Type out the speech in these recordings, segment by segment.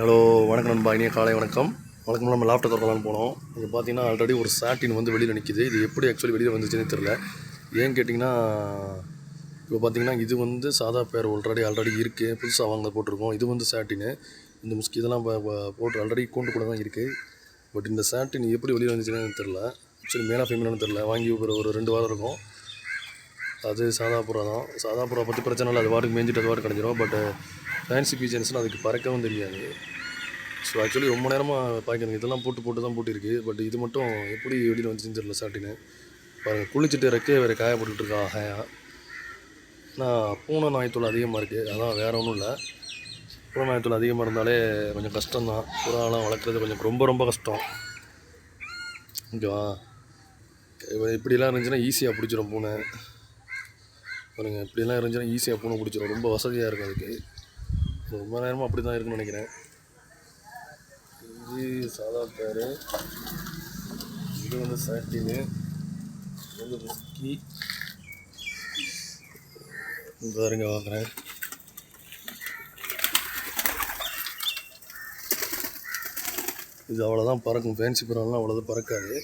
Hello வணக்கம் நண்பா. இனிய காலை வணக்கம். வணக்கம் நம்ம லேப்டாப் திறக்கலாம்னு போனோம். இது பார்த்தீங்கன்னா ஆல்ரெடி ஒரு சாட்டின் வந்து வெளியில் நிற்கிது இது எப்படி ஆக்சுவலி வெளியில் வந்துச்சுன்னு தெரில ஏன்னு கேட்டிங்கன்னா இப்போ பார்த்தீங்கன்னா இது வந்து சாதா பேர் ஆல்ரெடி ஆல்ரெடி இருக்குது புதுசாக வாங்க போட்டிருக்கோம். இது வந்து சாட்டின் இந்த முஸ்கி இதெல்லாம் போட்டு ஆல்ரெடி கூண்டு கூட தான் இருக்குது பட் இந்த சாட்டின் எப்படி வெளியில் வந்துச்சுன்னு தெரில ஆக்சுவலி மேனா ஃபீமேலானு தெரில வாங்கி ஒரு ஒரு ரெண்டு வாரம் இருக்கும். அது சாதாபுரா தான். சாதாபுரா பற்றி பிரச்சனை இல்லை. அது வாட்டுக்கு மேய்ஞ்சிட்டு அது வாட்டு கிடச்சிரும் பட் ஃபேன்சி பீச்சன்ஸ்னால் அதுக்கு பறக்கவும் தெரியாது. ஸோ ஆக்சுவலி ரொம்ப நேரமாக பார்க்கணும் இதெல்லாம் போட்டு போட்டு தான் போட்டிருக்கு பட் இது மட்டும் எப்படி வெளியில் வந்துச்சுன்னு தெரியல சாட்டின்னு பாருங்கள் குளிச்சுட்டு இறக்கே வேறு காய போட்டுட்டு இருக்கா ஹேயா ஆனால் பூனை நாய்த்தோல் அதிகமாக இருக்குது அதான் வேறு ஒன்றும் இல்லை. பூனை நாய்த்தோல் அதிகமாக இருந்தாலே கொஞ்சம் கஷ்டம்தான். புறாலாம் வளர்க்குறது கொஞ்சம் ரொம்ப ரொம்ப கஷ்டம். ஓகேவா இப்படிலாம் இருந்துச்சுன்னா ஈஸியாக பிடிச்சிரும் பூனை. பாருங்கள் இப்படிலாம் இருந்துச்சுன்னா ஈஸியாக பூனை பிடிச்சிரும். ரொம்ப வசதியாக இருக்கும் அதுக்கு. ரொம்ப நேரமாக அப்படி தான் இருக்குன்னு நினைக்கிறேன். இது சாதா பேர் இது வந்து சாட்டினு இது வந்து முஸ்கி பாருங்க வாங்குறேன் இது அவ்வளோதான் பறக்கும். ஃபேன்சி புறாலாம் அவ்வளோதான் பறக்காது.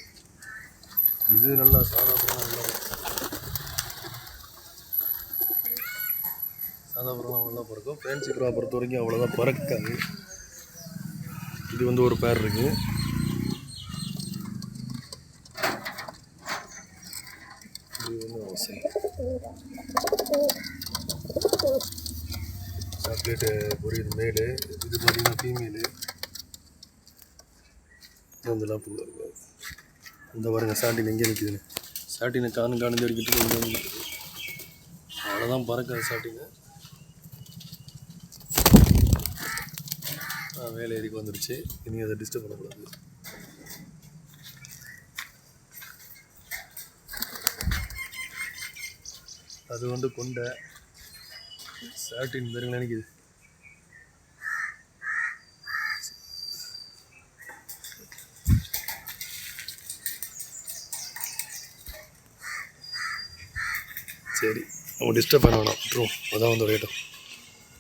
இது நல்லா சாதா புறா நல்லா சாதா புறாலாம் நல்லா பறக்கும். ஃபேன்சி புறா பொறுத்த வரைக்கும் அவ்வளோதான் பறக்காது. இது வந்து ஒரு பேர் இருக்கு. இது வந்து ஓசை சாக்லேட்டு பொரியல் மேலு இது பார்த்தீங்கன்னா ஃபீமேலு அதெல்லாம் புள்ள இந்த பாருங்க சாட்டின் எங்கே நிற்குதுன்னு சாட்டினை காணும் காணும் தேடிக்கிட்டு கொஞ்சம் அவ்வளோதான் பறக்காது சாட்டினை ஆ வேலை ஏறிக்கு வந்துருச்சு. இனி அதை டிஸ்டர்ப் பண்ணக்கூடாது. அது வந்து கொண்ட சாட்டின் பேருங்க நினைக்குது. சரி அவங்க டிஸ்டர்ப் பண்ண வேணாம். விட்டுருவோம் அதான் வந்து ரேட்டும்